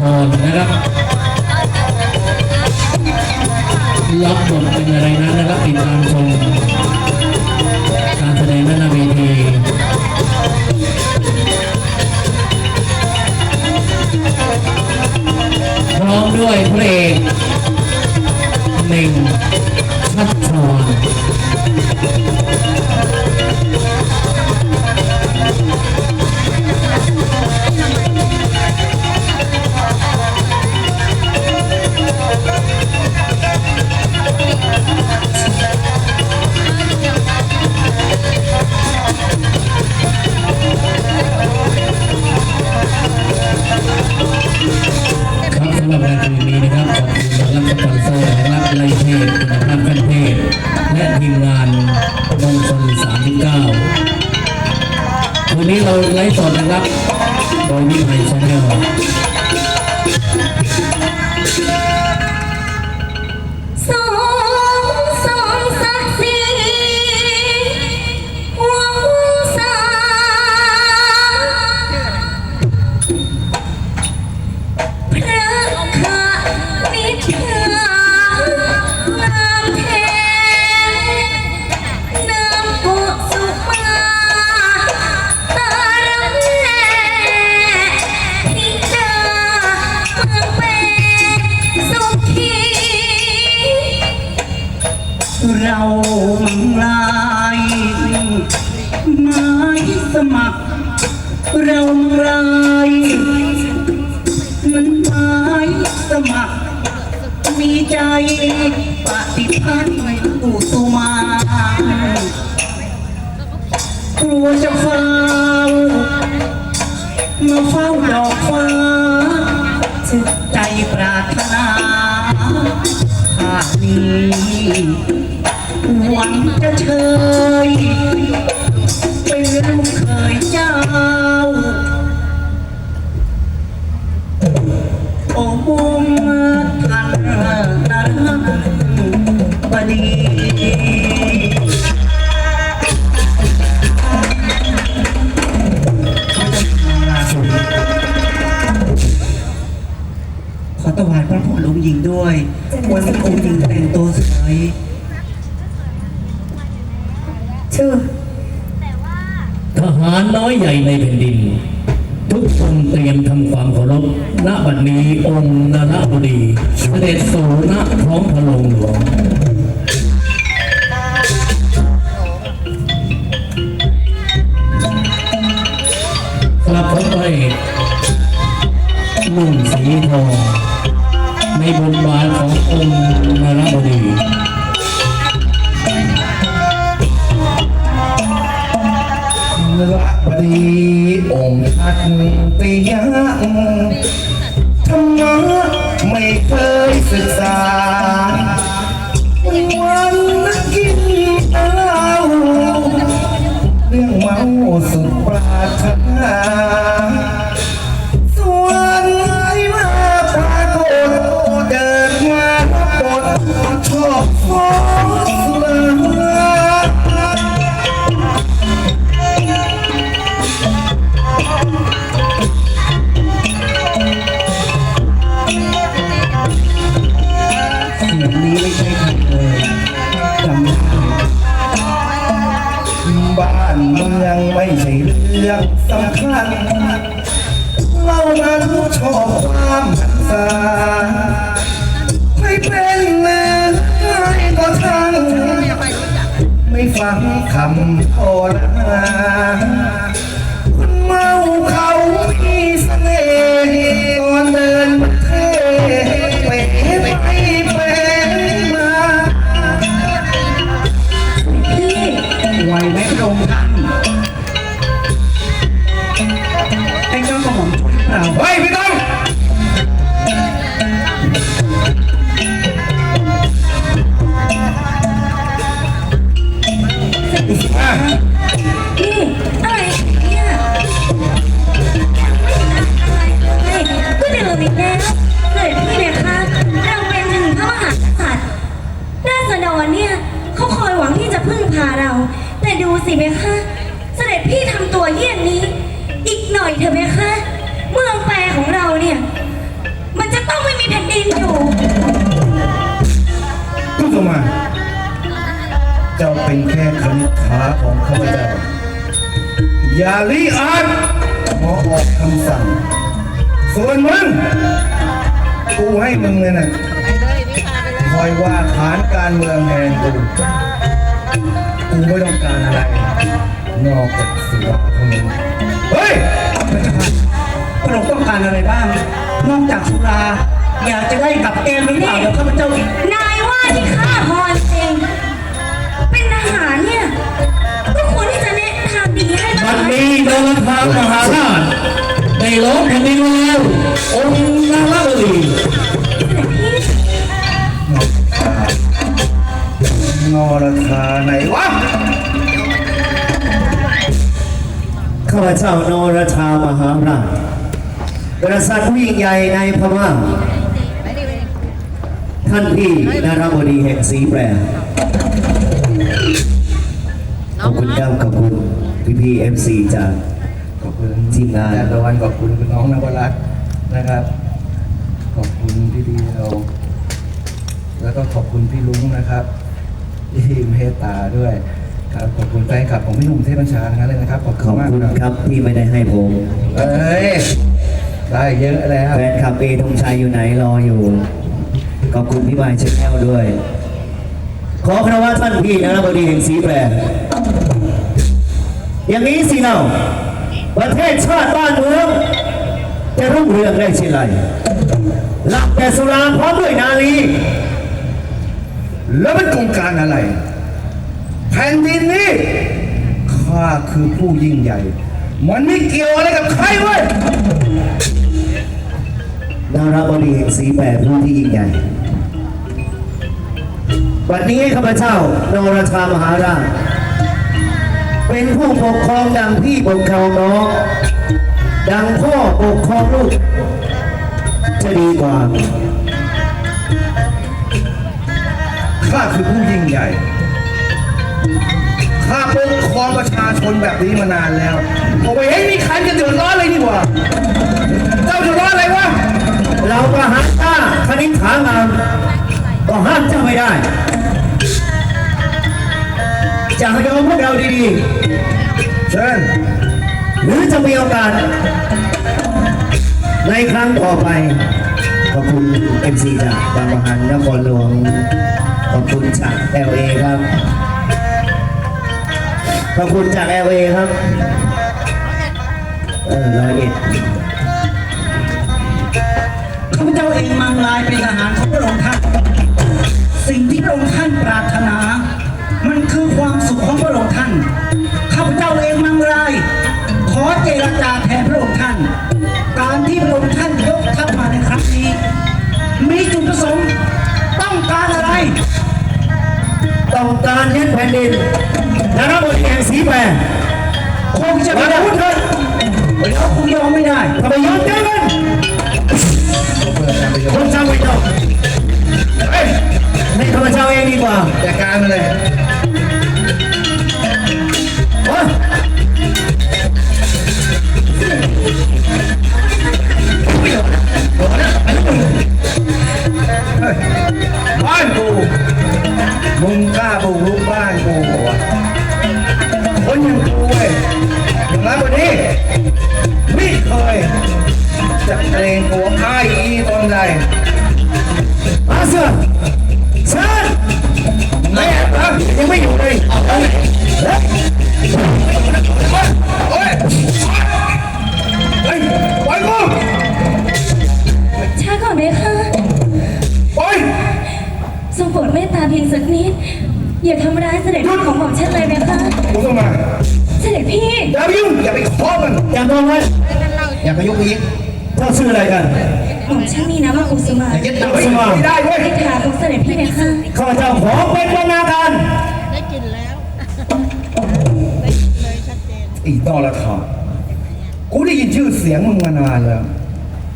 พรนะครับรับบทเป็นอะไรนั้นนะครับติดตามชมการแสดงหน้าเวทีพร้อมด้วยพระเอกหนึ่งชัดชวน งานมงคล39 วันนี้เราไลฟ์สดนะครับ โดยวิภัยชาแนล อยใหญ่ในแผ่นดิน ทุกคนเตรียมทำความเคารพณบัดนี้องค์นรบดีเสด็จสู่ณพร้อมพระโรงหลวงกลับพบไปนุ่งสีทองในบนบาทขององค์นรบดี ดีองค์ท่านเตียงธรรมะไม่เคยศึกษา วันนักกินเอาเรื่องเมาสุดปรารถนา เมืองไม่ใช่เรื่องสำคัญ เรามนั้นชอบความหันษไม่เป็นเนื้อก็ช่างไม่ฟังคำโทษนานเมาเขามีเสน่ห์ตอนเดิน อย่าลีอาดขอออกคำสั่ง ส่วนมึง กูให้มึงเลยนะคอยว่าฐานการเมืองแทนกูกูไม่ต้องการอะไร นอกจากสุราเท่านั้นเฮ้ยพระองค์ต้องการอะไรบ้าง นอกจากสุรา อยากจะได้กับแกมหรือเปล่าเดี๋ยวข้าพเจ้าอีก นายว่าที่ข้าพรเามหาราชได้ล้อมแผ่นดินแล้วองค์นารบดีนอราคาไหนวะข้าพเจ้านรชามหาราชกษัตริย์ผู้ยิ่งใหญ่ในพม่า ท่านพี่นารบดีแห่งสีแปรขอบคุณครับขอบคุณพี่พีเอ็มซีจาก คุณทีมงานแดตะวันขอบคุณคุณน้องนวรัตน์นะครับ ขอบคุณพี่ดีเรา แล้วก็ขอบคุณพี่ลุงนะครับที่เมตตาด้วยครับขอบคุณแฟนคลับของพี่หนุ่มเทพบัญชาทั้งนั้นเลยนะครับขอบขคุอณบมากคุณครับครับที่ไม่ได้ให้ผม เอ้ยได้เยอะแล้วแฟนคลับเอธงชัยอยู่ไหนรออยู่ ขอบคุณพี่บายเชนแนลด้วย ขอคารวะท่านพี่นารบดีแห่งสีแปรอย่างนี้สิเรา ประเทศชาติบ้านเมือง จะรุ่งเรืองได้เช่นไรหลับแต่สุราพร้อมด้วยนาลีแล้วมันโครงการอะไร แผ่นดินนี้ข้าคือผู้ยิ่งใหญ่ มันไม่เกี่ยวอะไรกับใครเว้ยนารบดีแห่งสีแปรผู้ที่ยิ่งใหญ่วันนี้ข้าพเจ้านรชามหาราช เป็นผู้ปกครองดังพี่ปกครองน้อง ดังพ่อปกครองลูก จะดีกว่า ข้าคือผู้ยิ่งใหญ่ ข้าปกครองประชาชนแบบนี้มานานแล้วผมไม่เห็นมีใครจะเดือดร้อนเลยนี่หว่า เจ้าเดือดร้อนอะไรวะ เราประหารข้าคณิษฐางามก็ห้ามเจ้าไม่ได้ จะยอมพวกเราดีๆ เชิญ หรือจะมีโอกาส ในครั้งต่อไป ขอบคุณเอ็มซีจากบางประหันนครหลวง ขอบคุณจากเอลเอครับ ขอบคุณจากเอลเอครับ เออร้อยเอ็ดข้าพเจ้าเองมังลายเป็นทหารของพระองค์ท่าน สิ่งที่พระองค์ท่านปรารถนา ขของพระองค์ท่าน ข้าพเจ้าเองมังลาย ขอเจรจาแทนพระองค์ท่าน การที่พระองค์ท่านยกทัพมาในครั้งนี้ มีจุดประสงค์ต้องการอะไร ต้องการยึดแผ่นดินนรบดีแห่งสีแปรคงจะมาไม่ได้พูดเถิดเราคงยอมไม่ได้ทำไมยอมเจอกันเพื่อการประโยคชนน์จำไว้เถอะเฮ้ยให้ข้าพเจ้าเองดีกว่าจัดการมาเลย จะเกรงกลัวอ้ายอีตนใดมาเสือเชิญแม่ครับยังไม่อยู่เลยเอาเลยเฮ้ยโอ้ยเฮ้ยปล่อยกูช้าก่อนไหมคะปล่อยทรงโปรดเมตตาเพียงสักนิด อย่าทำร้ายเสด็จพี่ของหม่อมฉันเลยนะคะกูต้องมา เสด็จพี่ อย่าไปยุ่งอย่าไปขอมันอย่ามองไว้อย่าไปยุ่งอีกเจ้าชื่ออะไรกันหม่อมฉันมีนามว่ากุสุมาอย่ายึดตัวไม่ได้เว้ย นิทาของเสด็จพี่นะคะข้าพเจ้าขอเป็นบรรณาการได้กลินแล้วได้กลินเลยชัดเจนอีนอละทอกูได้ยินชื่อเสียงมึงมานานแล้ว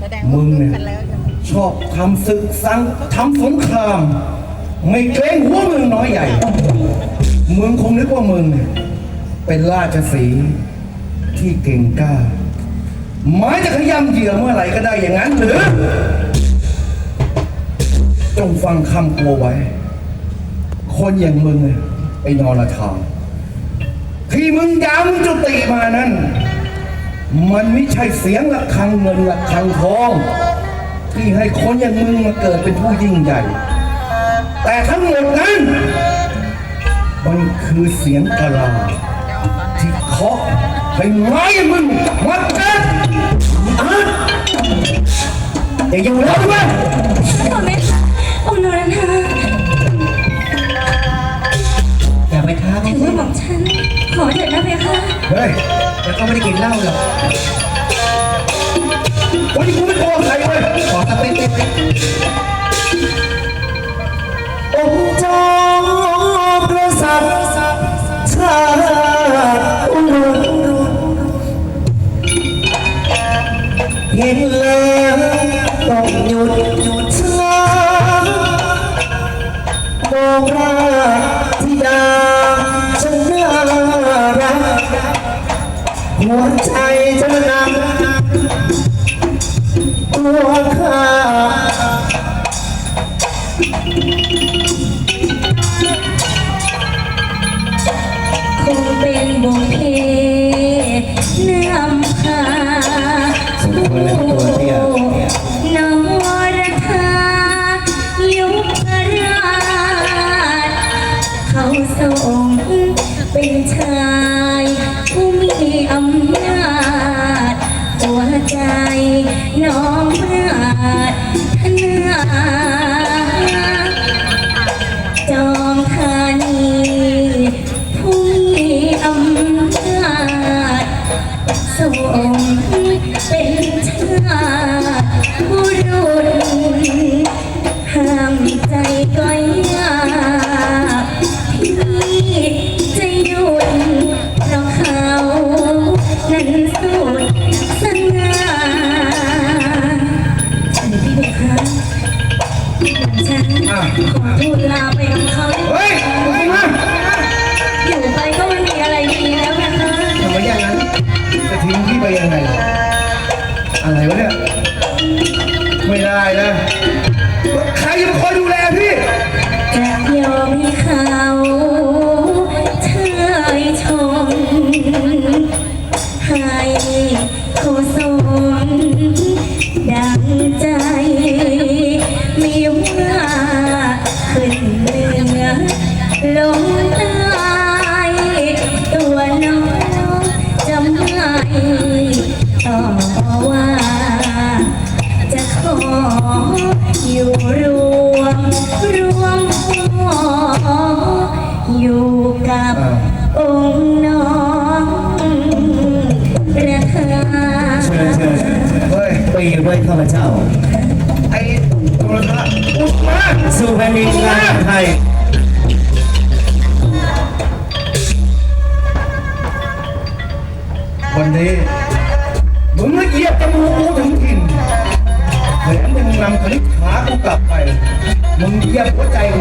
แสดงมึว่างรู้เนี่ย กันแล้วใช่ไหมชอบทำศึกสังทำสงคราม ไม่เกรงหัวเมืองน้อยใหญ่มึงคงนึกว่ามึงเนี่ยเป็นราชสีห์ที่เก่งกล้า หมายจะขย้ำเหยื่อเมื่อไหร่ก็ได้อย่างนั้นหรือ จงฟังคำกลัวไว้ คนอย่างมึงไอ้นรธาที่มึงย้ำจุติมานั้น มันไม่ใช่เสียงระฆังเงินระฆังทอง ที่ให้คนอย่างมึงมาเกิดเป็นผู้ยิ่งใหญ่ แต่ทั้งหมดนั้น มันคือเสียงกะลาที่เคาะให้ไม้มึงมาเกิด อย่าอยู่แล้วด้วยขอแม่ค่ะองค์นรธาอย่าไปท้าถึเขางว่าบอกฉัน ขอเถิดนะเพคะเฮ้ยแล้วก็ไม่ได้กินเหล้าหรอกวันนี้กูไม่กลัวใครเว้ยขอสเปคเป๊ะองค์จอมพระสัตว์ชาติ เห็นแล้วต้องหยุดหยุดช้ามองราธิดาฉันน่ารักหัวใจจะนักตัวข้าคงเป็นบุพเพนำพา น้องวรธายุพราชเขาทรงเป็นชายผู้มีอำนาจหัวใจน้องราชธนา อะไรวะเนี่ย วันนี้มึงมาเหยียบจมูกกูถึงถิ่นแถมมึงนำคลิปขากูกลับไป มึงเหยียบหัวใจกู